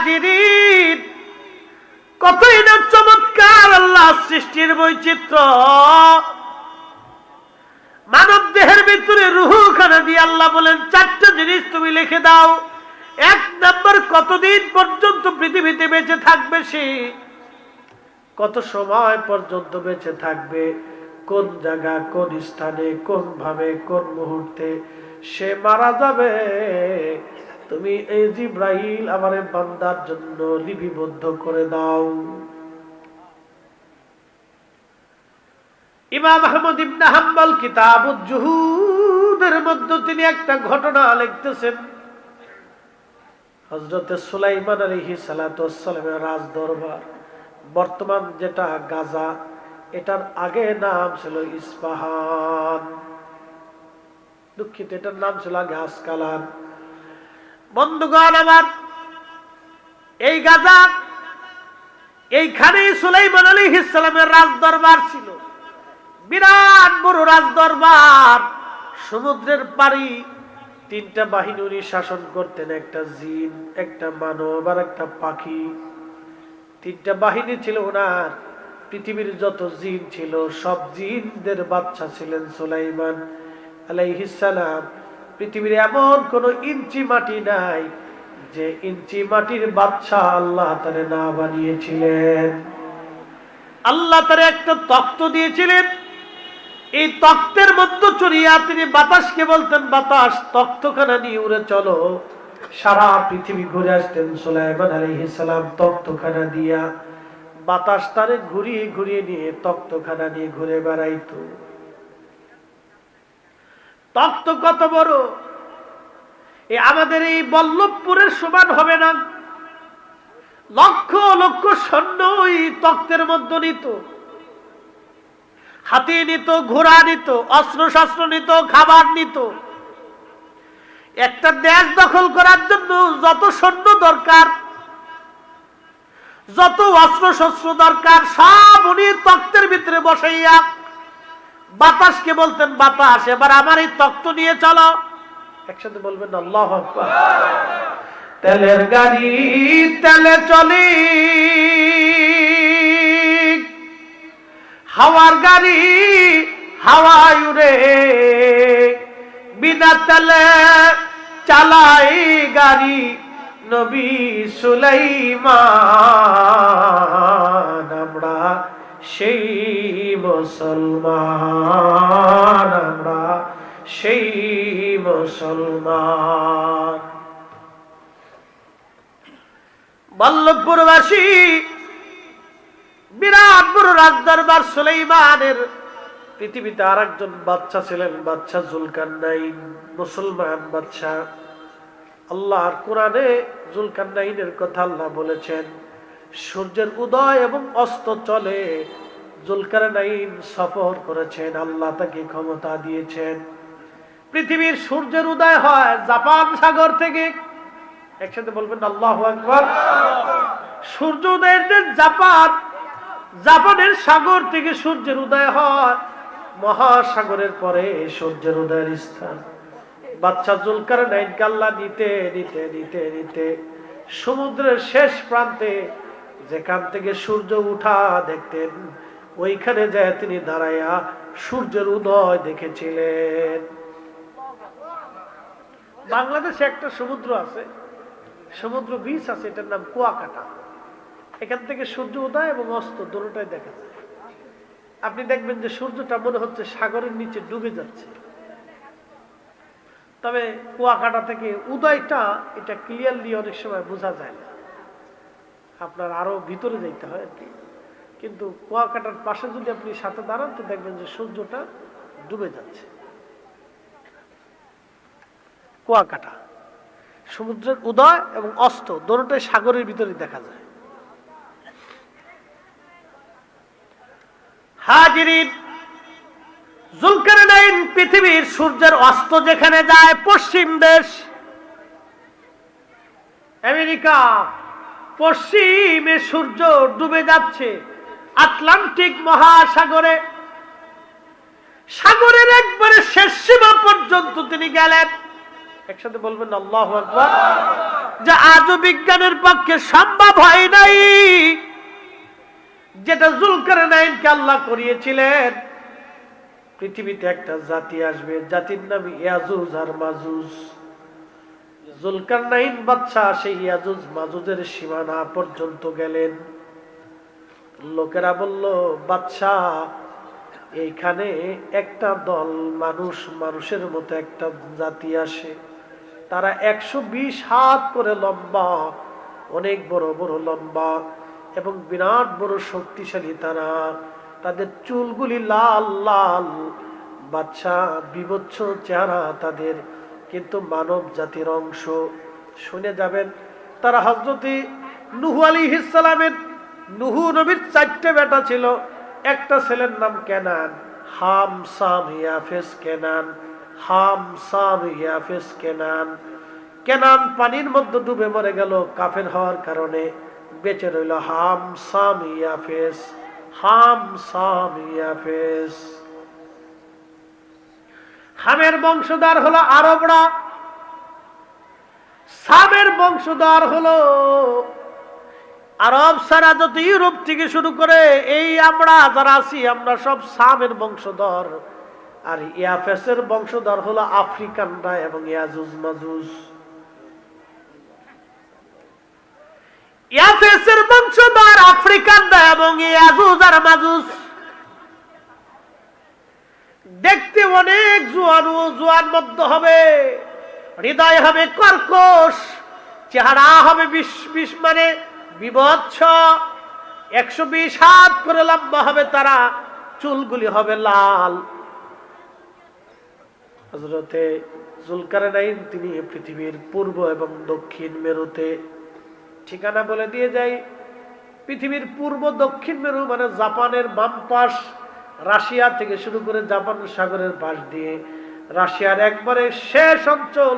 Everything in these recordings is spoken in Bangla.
হাজিরিন। কতই না চমৎকার আল্লাহ সৃষ্টির বৈচিত্র্য। মানব দেহের ভিতরে রুহু খানা দিয়ে আল্লাহ বলেন, চারটা জিনিস তুমি লিখে দাও। এক নম্বর, কতদিন পর্যন্ত পৃথিবীতে বেঁচে থাকবে সে? কত সময় পর্যন্ত বেঁচে থাকবে? কোন জায়গা, কোন স্থানে কোন ভাবে কোন মুহূর্তে সে মারা যাবে? তুমি এই জিব্রাইল আমার বান্দার জন্য লিপিবদ্ধ করে দাও। ইমাম আহমদ কিতাব জুহুদের মধ্যে তিনি একটা ঘটনা লিখতেছেন। হজরতে সুলাইমান আলহি সালাতামের রাজ দরবার বর্তমান যেটা গাজা, এটার আগে নাম ছিল ইস্পাহান। দুঃখিত, এটার নাম ছিল আগে আসকালান। বন্ধুগণ আমার, এই গাজা এইখানেই সুলাইমান আলী ইসলামের রাজ দরবার ছিল। বিরাট বড় রাজ দরবার সমুদ্রের পাড়ি তিনটা বাহিনী উনি শাসন করতেন, একটা জিন, একটা মানব আর একটা পাখি। তিনটা বাহিনী ছিল ওনার, পৃথিবীর যত জিন ছিল, সব জিনদের বাচ্চা ছিলেন সুলাইমান আলাইহিসালাম পৃথিবীর এমন কোন ইঞ্চি মাটি নাই যে ইঞ্চি মাটির বাচ্চা আল্লাহ তারে না বানিয়েছিলেন। আল্লাহ তারে একটা তক্ত দিয়েছিলেন। এই তক্তের মধ্যে চড়িয়া তিনি বাতাসকে বলতেন, বাতাস, তক্তখানা নিয়ে উড়ে চলো। সারা পৃথিবী ঘুরে আসতেন সুলাইমান আলাইহিসালাম তক্তখানা দিয়া। বাতাস তারে ঘুরিয়ে ঘুরিয়ে নিয়ে তক্তখানা নিয়ে ঘুরে বেড়াইতো। তক্ত কত বড়। এ আমাদের এই বল্লভপুরের সমান হবে না। লক্ষ লক্ষ সৈন্য ওই তক্তের মধ্যে নিত। হাতি নিত, ঘোড়া নিত অস্ত্র শস্ত্র নিত, খাবার নিত। একটা দেশ দখল করার জন্য যত সৈন্য দরকার, যত অস্ত্র শস্ত্র দরকার, সব উনি তক্তের ভিতরে বসাইয়া বাতাসকে বলতেন বাতাস, এবার আমার এই তক্ত নিয়ে চলো। একসাথে বলবেন, আল্লাহ। তেলের গাড়ি, তেলে চলি। হাওয়ার গাড়ি, হাওয়ায় উড়ে। বিনা তেলে চালাই গাড়ি, নবী সুলাইমান, আমরা সেই মুসলমান আমরা, সেই মুসলমান। বল্লভপুরবাসী বিরাট বড় রাজ দরবার সুলাইমানের পৃথিবীতে আর একজন বাচ্চা ছিলেন বাচ্চা জুলকান নাইন মুসলমান বাচ্চা আল্লাহর কোরআনে জুলকান্নাইনের কথা আল্লাহ বলেছেন সূর্যের উদয় এবং অস্ত চলে। জুলকারনাইন সফর করেছেন, আল্লাহ তাকে ক্ষমতা দিয়েছেন। পৃথিবীর সূর্যের উদয় হয় জাপান সাগর থেকে। একসাথে বলবেন, আল্লাহ সূর্য উদয়ের জাপান, জাপানের সাগর থেকে সূর্যের উদয় হয়। মহাসাগরের পরে সূর্যের উদয়ের স্থান। বাচ্চা জুলকার নাইন কাল্লা নিতে নিতে নিতে নিতে সমুদ্রের শেষ প্রান্তে যেখান থেকে সূর্য উঠা দেখতেন, ওইখানে যায় তিনি দাঁড়াইয়া সূর্যের উদয় দেখেছিলেন। বাংলাদেশে একটা সমুদ্র আছে, সমুদ্র বিচ আছে, এটার নাম কুয়াকাটা। এখান থেকে সূর্য উদয় এবং অস্ত, দুটোটাই দেখা যায়। আপনি দেখবেন যে সূর্যটা মনে হচ্ছে সাগরের নিচে ডুবে যাচ্ছে। তবে কুয়াকাটা থেকে উদয়টা, এটা ক্লিয়ারলি অনেক সময় বোঝা যায় না। আপনার আরও ভিতরে যাইতে হয় আর কি। কিন্তু কুয়াকাটার পাশে যদি আপনি সাথে দাঁড়ান, তো দেখবেন যে সূর্যটা ডুবে যাচ্ছে। কুয়াকাটা। সমুদ্রের উদয় এবং অস্ত দুটোটাই সাগরের ভিতরে দেখা যায়। হাজিরিন জুলকারনাইন পৃথিবীর সূর্যের অস্ত যেখানে যায়, পশ্চিম দেশ। আমেরিকা পশ্চিমে সূর্য ডুবে যাচ্ছে, আটলান্টিক মহাসাগরে। সাগরের একবারে শেষ সীমা পর্যন্ত তিনি গেলেন। একসাথে বলবেন, আল্লাহ যা আজও বিজ্ঞানের পক্ষে সম্ভব হয় নাই। যেটা জুলকার নাইনকে আল্লাহ করিয়েছিলেন। পৃথিবীতে একটা জাতি আসবে, জাতির নাম ইয়াজুজ আর মাজুজ। জুলকার নাইন বাচ্চা সেই ইয়াজুজ মাজুজের সীমানা পর্যন্ত গেলেন। লোকেরা বলল বাচ্চা এইখানে একটা দল মানুষ, মানুষের মতো একটা জাতি আসে। তারা একশো বিশ হাত করে লম্বা, অনেক বড় বড় লম্বা এবং বিরাট বড় শক্তিশালী তারা। তাদের চুলগুলি লাল লাল। বাচ্চা বিবচ্ছ চেহারা তাদের কিন্তু মানব জাতির অংশ শুনে যাবেন, তারা হজরতি নুহু আলী ইসালামের নুহু নবীর চারটে বেটা ছিল। একটা ছেলের নাম কেনান হাম সাম ইয়াফেস কেনান হাম সাম ইয়াফেস কেনান। কেনান পানির মধ্যে ডুবে মরে গেল, কাফের হওয়ার কারণে বেঁচে রইল হাম সাম ইয়াফেস হাম সাম ইয়াফেস। হামের বংশধর হলো আরবরা। সামের বংশধর হলো আরব সারা যত ইউরোপ থেকে শুরু করে এই আমরা, যারা আছি, আমরা সব সামের বংশধর। আর ইয়াফেসের বংশধর হলো আফ্রিকানরা এবং ইয়াজুজ মাজুজ। ইয়াফেসের বংশধর আফ্রিকানরা এবং ইয়াজুজ আর মাজুজ। দেখতে অনেক জোয়ান ও জোয়ান মধ্য হবে। হৃদয় হবে কর্কশ, চেহারা হবে বিশ বিশ মানে বিভৎস একশো বিশ হাত করে লম্বা হবে তারা, চুলগুলি হবে লাল। হজরতে জুলকারনাইন তিনি পৃথিবীর পূর্ব এবং দক্ষিণ মেরুতে ঠিকানা বলে দিয়ে যাই পৃথিবীর পূর্ব দক্ষিণ মেরু মানে জাপানের বাম পাশ রাশিয়া থেকে শুরু করে জাপান সাগরের পাশ দিয়ে রাশিয়ার একবারে শেষ অঞ্চল,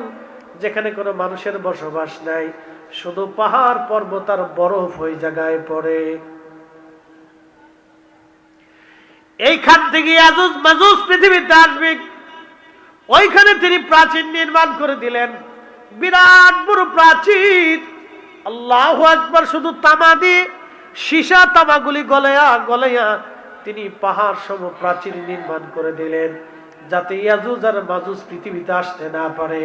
যেখানে কোনো মানুষের বসবাস নাই। শুধু পাহাড় পর্বত আর বরফ ওই জায়গায় পড়ে। এইখান থেকে আজুজ মাজুজ পৃথিবীতে আসবে। ওইখানে তিনি প্রাচীন নির্মাণ করে দিলেন। বিরাট বড় প্রাচীন আল্লাহ একবার শুধু তামা দিয়ে সীসা তামাগুলি গলেয়া গলেয়া তিনি পাহাড় সম প্রাচীর নির্মাণ করে দিলেন, যাতে ইয়াজুজ আর মাজুজ পৃথিবীতে আসতে না পারে।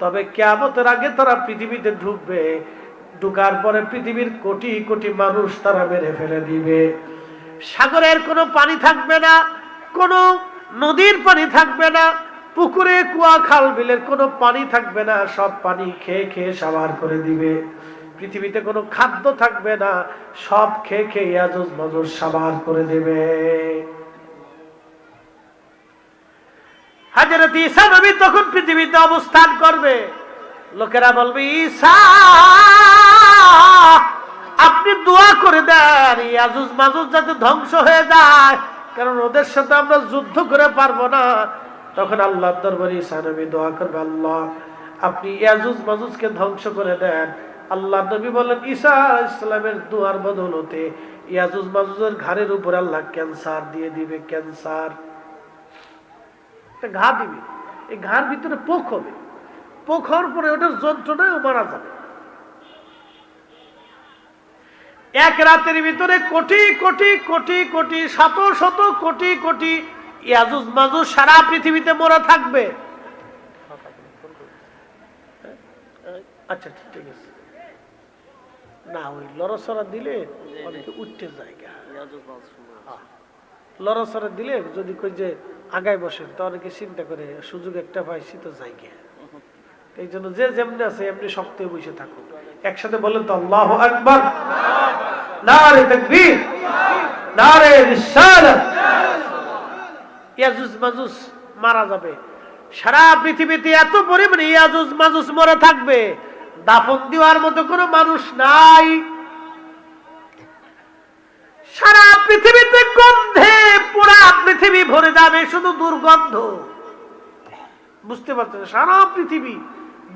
তবে কেয়ামতের আগে তারা পৃথিবীতে ঢুকবে, ঢুকার পরে পৃথিবীর কোটি কোটি মানুষ তারা মেরে ফেলে দিবে। সাগরের কোনো পানি থাকবে না, কোনো নদীর পানি থাকবে না, পুকুরে কুয়া খাল বিলের কোনো পানি থাকবে না, সব পানি খেয়ে খেয়ে সাবার করে দিবে। পৃথিবীতে কোনো খাদ্য থাকবে না, সব খেয়ে খেয়ে ইয়াজুজ মজুজ সাবার করে দেবে। হাজরত ঈসা নবী তখন পৃথিবীতে অবস্থান করবে। লোকেরা বলবে, ঈসা, আপনি দোয়া করে দেন, ইয়াজুজ মাজুজ যাতে ধ্বংস হয়ে যায়, কারণ ওদের সাথে আমরা যুদ্ধ করে পারব না। তখন আল্লাহ দরবারে ঈসা নবী দোয়া করবে, আল্লাহ, আপনি ইয়াজুজ মাজুজকে ধ্বংস করে দেন আল্লাহ নবী বলেন ঈসা ইসলামের দোয়ার বদলতে ইয়াজুজ মাজুজের ঘাড়ের উপর আল্লাহ ক্যান্সার দিয়ে দিবে ক্যান্সার। ঘা দিবে। এই ঘার ভিতরে পোক হবে। পোক হওয়ার পরে ওটার যন্ত্রণায় মারা যাবে। এক রাতের ভিতরে কোটি কোটি কোটি কোটি শত শত কোটি কোটি ইয়াজুজ মাজুজ সারা পৃথিবীতে মরা থাকবে। আচ্ছা, ঠিক আছে। না ওই লড়াচড়া দিলে অনেকে উঠতে জায়গা। লড়াচড়া দিলে যদি কই যে আগায় বসেন তো অনেকে চিন্তা করে সুযোগ একটা পাইছি তো জায়গা। এই জন্য যে যেমনি আছে এমনি শক্ত হয়ে বসে থাকুন। একসাথে বলেন তো আল্লাহ আকবর। নারে তাকবীর নারে রিসালাত। ইয়াজুজ মাজুজ মারা যাবে। সারা পৃথিবীতে এত পরিমাণে ইয়াজুজ মাজুজ মরে থাকবে। দাফন দেওয়ার মতো কোনো মানুষ নাই। সারা পৃথিবীতে গন্ধে পুরা পৃথিবী ভরে যাবে শুধু দুর্গন্ধ। বুঝতে পারছেন সারা পৃথিবী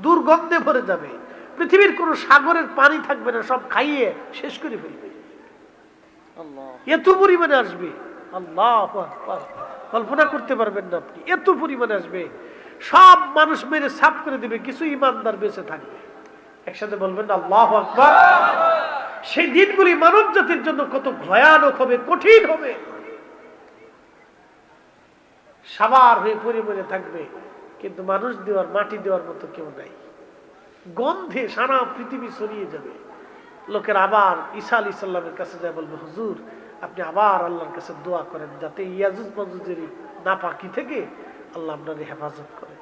দুর্গন্ধে ভরে যাবে। পৃথিবীর কোনো সাগরের পানি থাকবে না সব খাইয়ে শেষ করে ফেলবে। এত পরিমাণে আসবে। আল্লাহ কল্পনা করতে পারবেন না আপনি এত পরিমাণে আসবে। সব মানুষ মেরে সাফ করে দিবে কিছু ইমানদার বেঁচে থাকবে। একসাথে বলবেন, আল্লাহ আকবার। সেই দিনগুলি মানব জাতির জন্য কত ভয়ানক হবে, কঠিন হবে। সাবার হয়ে পরিমাণে থাকবে, কিন্তু মানুষ দেওয়ার, মাটি দেওয়ার মতো কেউ নাই। গন্ধে সারা পৃথিবী ছড়িয়ে যাবে। লোকের আবার ঈসা আলী সাল্লামের কাছে যায়, বলবে, হুজুর, আপনি আবার আল্লাহর কাছে দোয়া করেন, যাতে ইয়াজুজ মাজুজের নাপাকি থেকে আল্লাহ আপনার হেফাজত করে।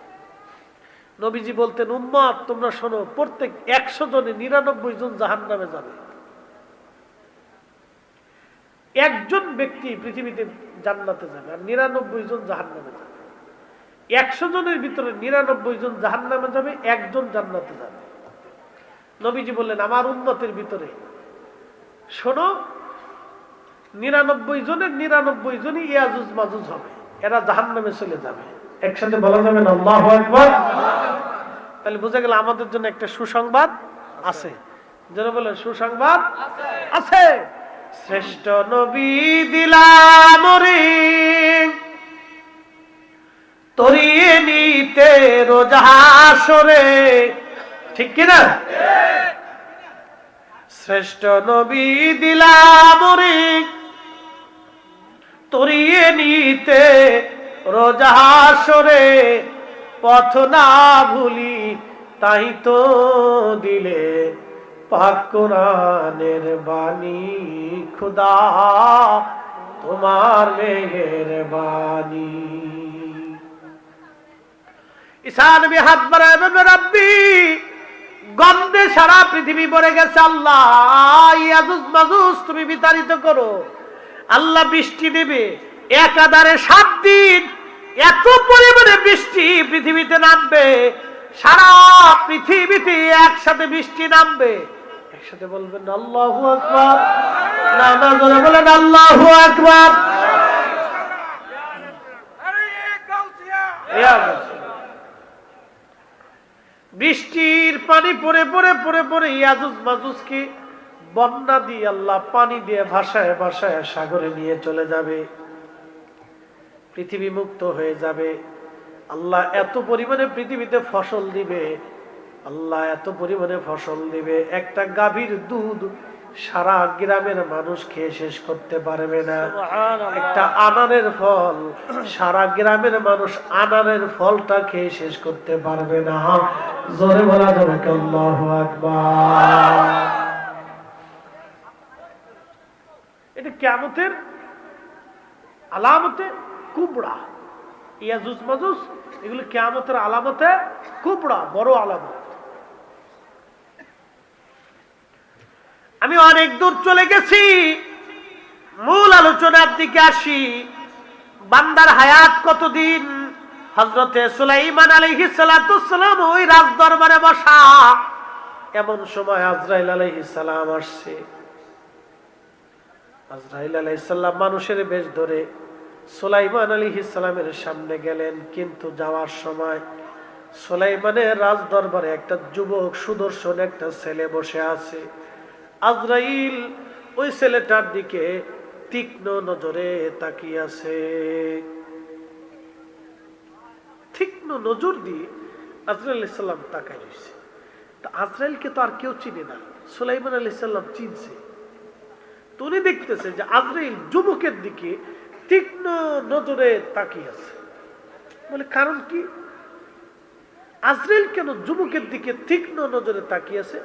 নবীজি বলতেন উম্মাদ তোমরা শোনো, প্রত্যেক একশো জনে নিরানব্বই জন জাহান নামে যাবে। একজন ব্যক্তি পৃথিবীতে জান্নাতে যাবে আর নিরানব্বই জন জাহান নামে যাবে। একশো জনের ভিতরে নিরানব্বই জন জাহান নামে যাবে, একজন জান্নাতে যাবে। নবীজি বললেন, আমার উন্মতের ভিতরে, শোনো, নিরানব্বই জনের নিরানব্বই জনই ইয়াজুজ মাজুজ হবে, এরা জাহান নামে চলে যাবে। একসাথে বলা যাবে না তাহলে বুঝে গেল আমাদের জন্য একটা সুসংবাদ আছে। যেন বলেন সুসংবাদ আছে। শ্রেষ্ঠ নবী দিলাম তরিয়ে নিতে রোজাসরে ঠিক কিনা শ্রেষ্ঠ নবী দিলাম তরিয়ে নিতে রোজাসরে পথ না ভুলি, তাই তো দিলে পাক কোরআনের বাণী, খুদা তোমার মেঘের বাণী। ঈশান হাত বাড়ায় রাব্বি, গন্ধে সারা পৃথিবী ভরে গেছে আল্লাহ। তুমি বিতাড়িত করো। আল্লাহ বৃষ্টি দেবে একাধারে সাত দিন এত পরিমাণে বৃষ্টি পৃথিবীতে নামবে, সারা পৃথিবীতে একসাথে বৃষ্টি নামবে। একসাথে বলবেন, আল্লাহু আকবার। না না বলেন, আল্লাহু আকবার। বৃষ্টির পানি পরে পরে পরে পরে ইয়াজুজ মাজুজকে বন্যা দিয়ে আল্লাহ পানি দিয়ে ভাসায় ভাসায় সাগরে নিয়ে চলে যাবে। পৃথিবী মুক্ত হয়ে যাবে। আল্লাহ এত পরিমাণে পৃথিবীতে ফসল দিবে। আল্লাহ এত পরিমাণে ফসল দিবে। একটা গাভীর দুধ সারা গ্রামের মানুষ খেয়ে শেষ করতে পারবে না। একটা আনারের ফল সারা গ্রামের মানুষ আনারের ফলটা খেয়ে শেষ করতে পারবে না। জোরে বলা যাবে কি আল্লাহু আকবার। এটা কেমতের আলামতে কুবড়া ইয়াজুজ, মাজুজ, এগুলো কেমতের আলামতে কুবড়া বড় আলামত। আমি অনেক দূর চলে গেছি, মূল আলোচনার দিকে আসি। বান্দার হায়াত কতদিন? হজরতে সুলাইমান আলহি সালাম ওই রাজ দরবারে বসা। এমন সময় আজরাইল আলহি সালাম আসছে। আজরাইল আলাইসাল্লাম মানুষের বেশ ধরে। সুলাইমান আলী ইসলামের সামনে গেলেন, কিন্তু যাওয়ার সময় সুলাইমানের রাজ দরবারে একটা যুবক সুদর্শন একটা ছেলে বসে আছে। আজরাইল ওই ছেলেটার দিকে তীক্ষ্ণ নজরে তাকিয়ে আছে। তীক্ষ্ণ নজর দিয়ে আজরাইল ইসলাম তাকাই রয়েছে। তা আজরাইলকে তো আর কেউ চিনে না, সুলাইমান আলী সাল্লাম চিনছে। তো উনি দেখতেছে যে আজরাইল যুবকের দিকে তীক্ষ্ণ নজরে তাকিয়ে আছে। বলে কারণ কি? আজরাইল কেন যুবকের দিকে তীক্ষ্ণ নজরে তাকিয়ে আছে?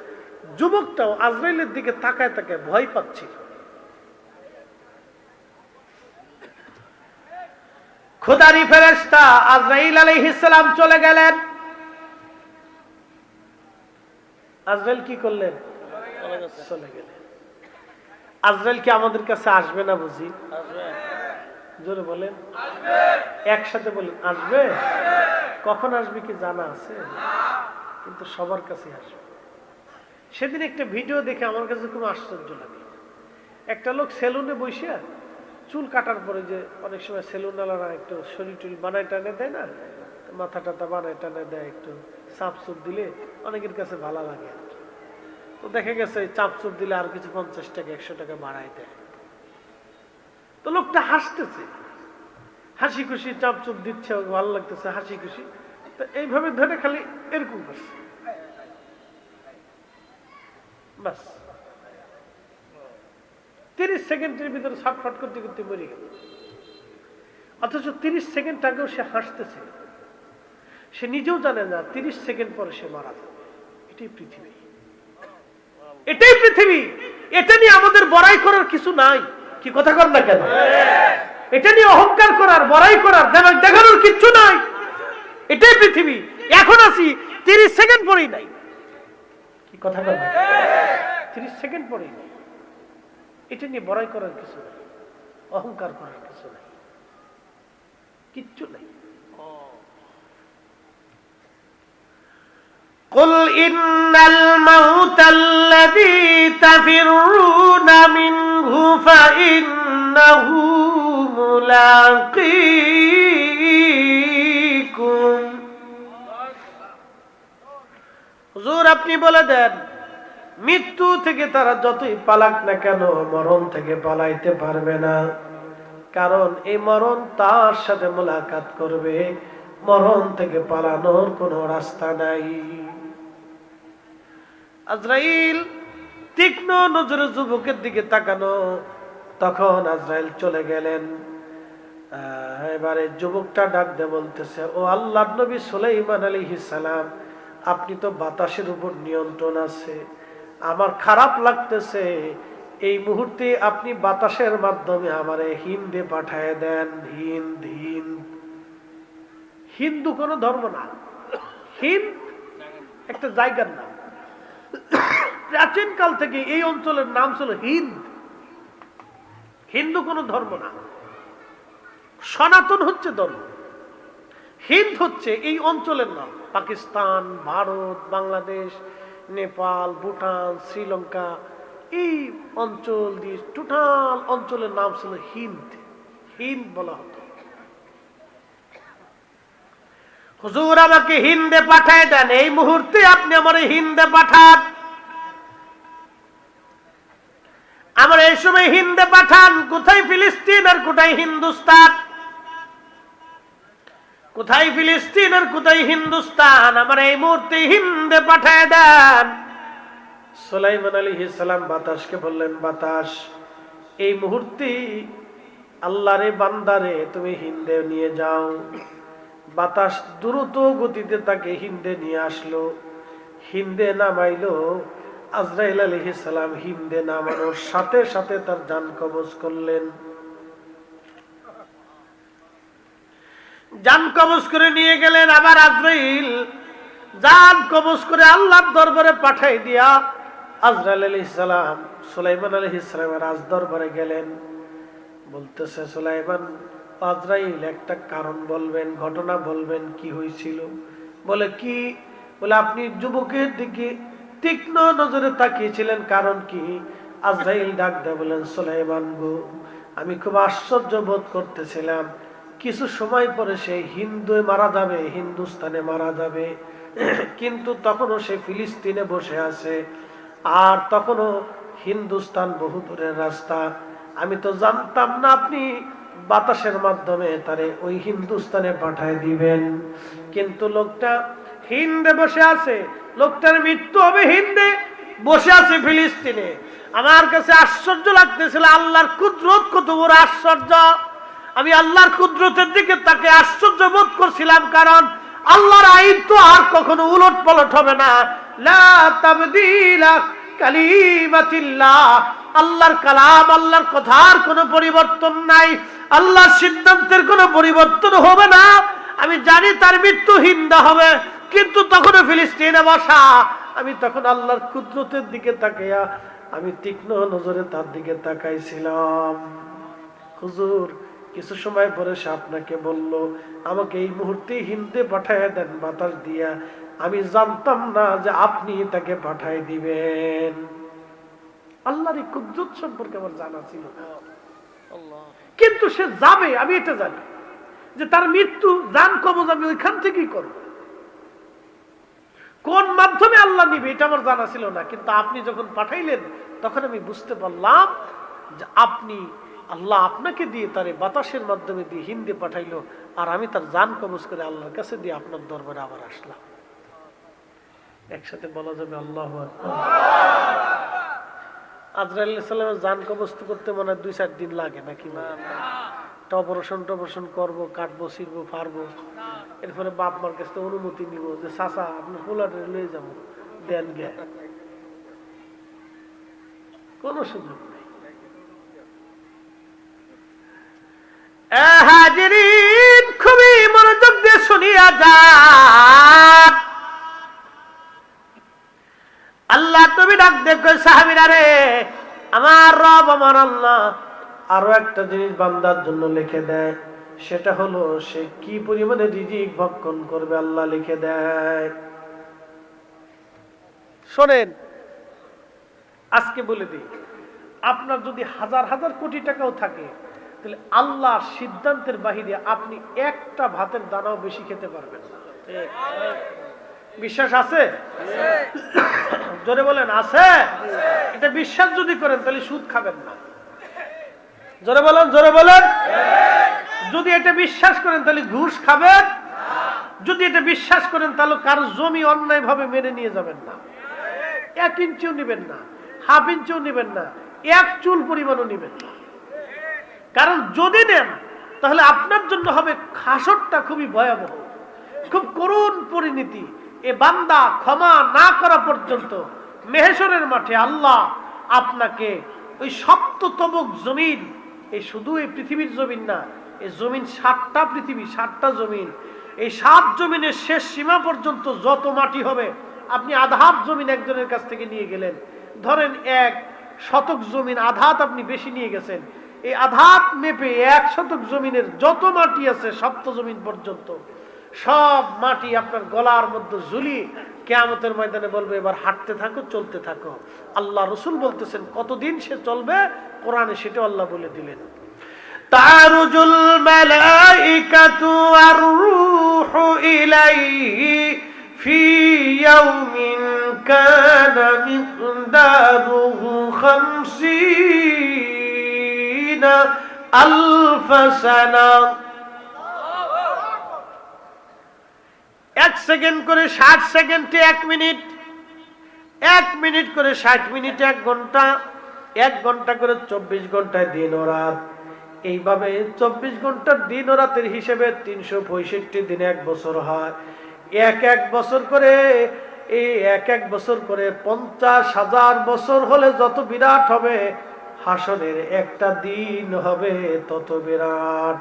যুবকটাও আজরাইলের দিকে তাকায় তাকায় ভয় পাচ্ছিল খুদারি ফেরেস্তা আজরাইল চলে গেলেন। আজরাইল কি করলেন? চলে গেলেন। আজরাইল কি আমাদের কাছে আসবে না বুঝি? জোরে বলেন। একসাথে বলেন, আসবে? কখন আসবে কি জানা আছে? কিন্তু সবার কাছে আসবে। সেদিন একটা ভিডিও দেখে আমার কাছে খুব আশ্চর্য লাগে একটা লোক সেলুনে বসিয়া চুল কাটার পরে যে অনেক সময় সেলুনওয়ালারা একটু শরীর টুল বানায় টানে দেয় না মাথা টাথা বানায় টানে দেয়, একটু চাপ চুপ দিলে অনেকের কাছে ভালো লাগে। তো দেখা গেছে, চাপ চুপ দিলে আর কিছু পঞ্চাশ টাকা, একশো টাকা বাড়ায় দেয়। তো লোকটা হাসতেছে। হাসি খুশি, চাপ চুপ দিচ্ছে ভালো লাগতেছে, হাসি খুশি। তো এইভাবে ধরে খালি এরকম করছে বাস। তিরিশ সেকেন্ডের ভিতরে ছটফট করতে করতে মরে গেল। অথচ তিরিশ সেকেন্ড আগেও সে হাসতেছে। সে নিজেও জানে না, তিরিশ সেকেন্ড পরে সে মারা যাবে। এটাই পৃথিবী। এটাই পৃথিবী। এটা নিয়ে আমাদের বড়াই করার কিছু নাই। কি কথা কর না কেন? এটা নিয়ে অহংকার করার, বড়াই করার দেখ- দেখানোর কিচ্ছু নাই। এটাই পৃথিবী। এখন আছি, তিরিশ সেকেন্ড পরেই নাই। কি কথা না তিরিশ সেকেন্ড পরেই নাই। এটা নিয়ে বড়াই করার কিছু নাই, অহংকার করার কিছু নাই। কিচ্ছু নাই। قل إن الموت الذي تفرون منه فإنه ملاقيكم হুজুর আপনি বলে দেন মৃত্যু থেকে তারা যতই পালাক না কেন মরণ থেকে পালাইতে পারবে না কারণ এই মরণ তার সাথে মোলাকাত করবে মরণ থেকে পালানোর কোনো রাস্তা নাই আজরাইল তীক্ষ্ণ নজরে যুবকের দিকে তাকানো। তখন আজরাইল চলে গেলেন। এবারে যুবকটা ডাক দিয়ে বলতেছে, ও আল্লাহ নবী সুলাইমান আলী সালাম, আপনি তো বাতাসের উপর নিয়ন্ত্রণ আছে। আমার খারাপ লাগতেছে। এই মুহূর্তে আপনি বাতাসের মাধ্যমে আমারে হিন্দে পাঠায় দেন। হিন্দ হিন্দ। হিন্দু কোনো ধর্ম না। হিন্দ একটা জায়গার নাম প্রাচীন কাল থেকে এই অঞ্চলের নাম ছিল হিন্দ। হিন্দু কোনো ধর্ম না। সনাতন হচ্ছে ধর্ম। হিন্দ হচ্ছে এই অঞ্চলের নাম। পাকিস্তান, ভারত, বাংলাদেশ, নেপাল, ভুটান, শ্রীলঙ্কা, এই অঞ্চল দিয়ে টোটাল অঞ্চলের নাম ছিল হিন্দ। হিন্দ বলা হতো। হুজুর আমাকে হিন্দে পাঠায় দেন, এই মুহূর্তে আপনি আমার হিন্দে পাঠান। আমার এই সময় হিন্দে পাঠান, কোথায় ফিলিস্তিন আর কোথায় হিন্দুস্তান? কোথায় ফিলিস্তিন আর কোথায় হিন্দুস্তান? আমার এই মুহূর্তে হিন্দে পাঠায় দেন। সুলাইমান আলী সালাম বাতাসকে বললেন, বাতাস, এই মুহূর্তে আল্লাহরে, বান্দারে তুমি হিন্দে নিয়ে যাও। বাতাস দ্রুত গতিতে তাকে হিন্দে নিয়ে আসলো। হিন্দে নামাইলো। আজরাইল আলহ সালাম হিন্দে নামানোর সাথে সাথে তার যান কবজ করলেন। যান কবজ করে নিয়ে গেলেন আবার আজরাইল। যান কবজ করে আল্লাহর দরবারে পাঠাই দিয়া আজরাইল আলহ সালাম, সুলাইমান আলহ ইসলামের রাজ দরবারে গেলেন। বলতেছে, সুলাইমান আজরাইল একটা কারণ বলবেন, ঘটনা বলবেন, কি হয়েছিল বলে, কি? বলে, আপনি যুবকের দিকে তীক্ষ্ণ নজরে তাকিয়েছিলেন, কারণ কি? আজরাইল ডাক দেয় বলেন সুলাইমান গো, আমি খুব আশ্চর্য বোধ করতেছিলাম। কিছু সময় পরে সে হিন্দু মারা যাবে, হিন্দুস্তানে মারা যাবে। কিন্তু তখনও সে ফিলিস্তিনে বসে আছে। আর তখনও হিন্দুস্তান বহু দূরের রাস্তা। আমি তো জানতাম না আপনি বাতাসের মাধ্যমে তারে ওই হিন্দুস্তানে পাঠায় দিবেন। কিন্তু লোকটা হিন্দে বসে আছে। লোকটার মৃত্যু হবে হিন্দে, বসে আছে ফিলিস্তিনে। আমার কাছে আশ্চর্য লাগতেছিল, আল্লাহর কুদরত কত বড় আশ্চর্য। আমি আল্লাহর কুদরতের দিকে তাকে আশ্চর্য বোধ করছিলাম, কারণ আল্লাহর আইন তো আর কখনো উলট পালট হবে না। লা কালিমাতিল্লাহ। আল্লাহর কালাম, আল্লাহর কথার কোনো পরিবর্তন নাই। আল্লাহর সিদ্ধান্তের কোনো পরিবর্তন হবে না। আমি জানি তার মৃত্যু হিন্দা হবে, কিন্তু তখনও ফিলিস্তিনে বসা। আমি তখন আল্লাহর কুদরতের দিকে তাকাইয়া, আমি তীক্ষ্ণ নজরে তার দিকে তাকাইছিলাম। হুজুর, কিছু সময় পরে সে আপনাকে বলল, আমাকে এই মুহূর্তে হিন্দে পাঠায় দেন বাতাস দিয়া। আমি জানতাম না যে আপনি তাকে পাঠায় দিবেন। আল্লাহর এই কুদ্রুত সম্পর্কে আমার জানা ছিল। কিন্তু সে যাবে আমি এটা জানি। যে তার মৃত্যু জান কবজ আমি ওইখান থেকেই করব। কোন মাধ্যমে আল্লাহ নিবে এটা আমার জানা ছিল না। কিন্তু আপনি যখন পাঠাইলেন তখন আমি বুঝতে পারলাম যে আপনি আল্লাহ আপনাকে দিয়ে তারে বাতাসের মাধ্যমে দিয়ে হিন্দি পাঠাইলো আর আমি তার জান কবজ করে আল্লাহর কাছে দিয়ে আপনার দরবারে আবার আসলাম। একসাথে বলা যাবে আল্লাহ যান কবস্ত করতে মনে হয় দুই চার দিন লাগে নাকি? একটা অপারেশন টপারেশন করব কাটবো ছিড়বো ফারবো এরপরে বাপ মার কাছ থেকে অনুমতি নিব যে চাচা পোলারে লয়ে যাব। দেন গে। কোনো সুযোগ নেই। খুবই মনোযোগ দিয়ে শুনিয়া যান ডাক দেখো সাহাবিরা রে, আমার রব, আমার আল্লাহ। আরও একটা জিনিস বান্দার জন্য লিখে দেয়, সেটা হলো, সে কি রিজিক ভক্ষণ করবে আল্লাহ লিখে দেয়। শোনেন, আজকে বলে দিই, আপনার যদি হাজার হাজার কোটি টাকাও থাকে, তাহলে আল্লাহ সিদ্ধান্তের বাহিরে আপনি একটা ভাতের দানাও বেশি খেতে পারবেন না। বিশ্বাস আছে? জোরে বলেন আছে? এটা বিশ্বাস যদি করেন তাহলে সুদ খাবেন না। জোরে বলেন জোরে বলেন। যদি এটা বিশ্বাস করেন তাহলে ঘুষ খাবেন। যদি এটা বিশ্বাস করেন তাহলে কারও জমি অন্যায় ভাবে মেনে নিয়ে যাবেন না। এক ইঞ্চিও নেবেন না হাফ ইঞ্চিও নেবেন না এক চুল পরিমাণও নেবেন না। কারণ যদি নেন তাহলে আপনার জন্য হবে খাসরটা খুবই ভয়াবহ খুব করুণ পরিণতি। এ বান্দা ক্ষমা না করা পর্যন্ত মেহেশ্বরের মাঠে আল্লাহ আপনাকে ওই সপ্ততমক জমিন, এই শুধু এই পৃথিবীর জমিন না, এই জমিন সাতটা পৃথিবী, সাতটা জমিন, এই সাত জমিনের শেষ সীমা পর্যন্ত যত মাটি হবে, আপনি আধাত জমিন একজনের কাছ থেকে নিয়ে গেলেন। ধরেন এক শতক জমিন আধাত আপনি বেশি নিয়ে গেছেন। এই আধাত মেপে এক শতক জমিনের যত মাটি আছে, সপ্ত জমিন পর্যন্ত। সব মাটি আপনার গলার মধ্যে ঝুলি কেয়ামতের ময়দানে বলবে, এবার হাঁটতে থাকো, চলতে থাকো। আল্লাহ রসুল বলতেছেন, কতদিন সে চলবে? কোরআনে সেটা আল্লাহ বলে দিলেন। তারুজুল মালাইকাতু আর ইলাইহি ফি ইয়াউমিন কানা মিকদারুহু 50 আলফ সানা এক সেকেন্ড করে ষাট সেকেন্ডে এক মিনিট। এক মিনিট করে ষাট মিনিটে এক ঘণ্টা। এক ঘণ্টা করে চব্বিশ ঘন্টায় দিন ও রাত এইভাবে চব্বিশ ঘণ্টার দিন ও রাতের হিসেবে তিনশো পঁয়ষট্টি দিনে এক বছর হয়। এক এক বছর করে এই এক এক বছর করে পঞ্চাশ হাজার বছর হলে যত বিরাট হবে, হাসনের একটা দিন হবে তত বিরাট।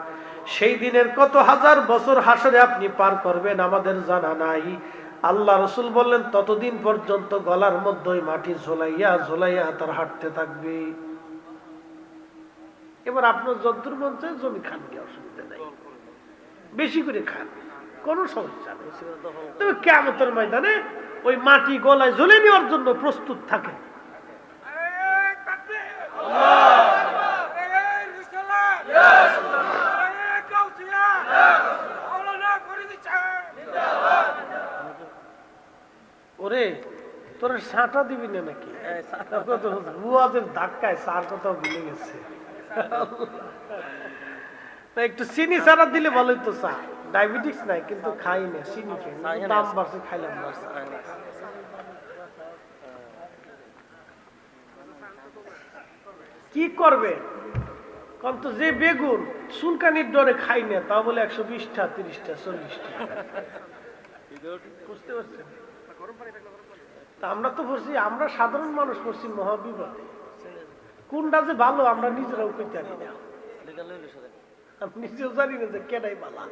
সেই দিনের কত হাজার বছর হাসরে আপনি পার করবেন, আমাদের জানা নাই। আল্লাহ রসুল বললেন, ততদিন পর্যন্ত গলার মধ্যে মাটি ঝোলাইয়া ঝোলাইয়া তার হাঁটতে থাকবে। এবার আপনার যদ্দুর মন চায়, জমি খান কি, অসুবিধা নাই। বেশি করে খান, কোনো সমস্যা নেই। তবে কেমতের ময়দানে ওই মাটি গলায় ঝুলে নেওয়ার জন্য প্রস্তুত থাকে ওরে তোর সাঁটা দিবি না নাকি? বুয়াদের ধাক্কায় সার কোথাও ভুলে গেছে। একটু চিনি ছাড়া দিলে ভালোই তো চা। ডায়াবেটিস নাই কিন্তু খাই না চিনি খাই দাম বাড়ছে খাইলাম কি করবে? কম তো যে বেগুন চুলকানির ডরে খাই না তা বলে একশো বিশটা তিরিশটা চল্লিশটা। বুঝতে পারছেন? আমরা তো পড়ছি আমরা সাধারণ মানুষ পড়ছি মহাবিপদে। কোনটা যে ভালো আমরা নিজেরাও কইতে জানি না। নিজেও জানি না যে কেনাই বালা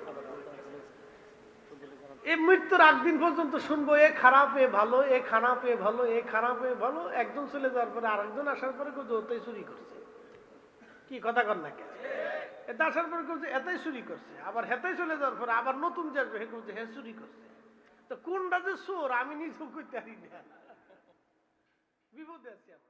এই মৃত্যুর আগ দিন পর্যন্ত শুনব এ খারাপ এ ভালো এ খারাপ এ ভালো এ খারাপ এ ভালো। একজন চলে যাওয়ার পরে আরেকজন আসার পরে কেউ ওটাই চুরি করছে। কি কথা কর না এটা আসার পরে কেউ এটাই চুরি করছে। আবার হেতাই চলে যাওয়ার পরে আবার নতুন যে আসবে হে কেউ হে চুরি করছে। তো কোনটা যে চোর আমি নিজেও করতে পারি না। বিপদে আছি আমরা।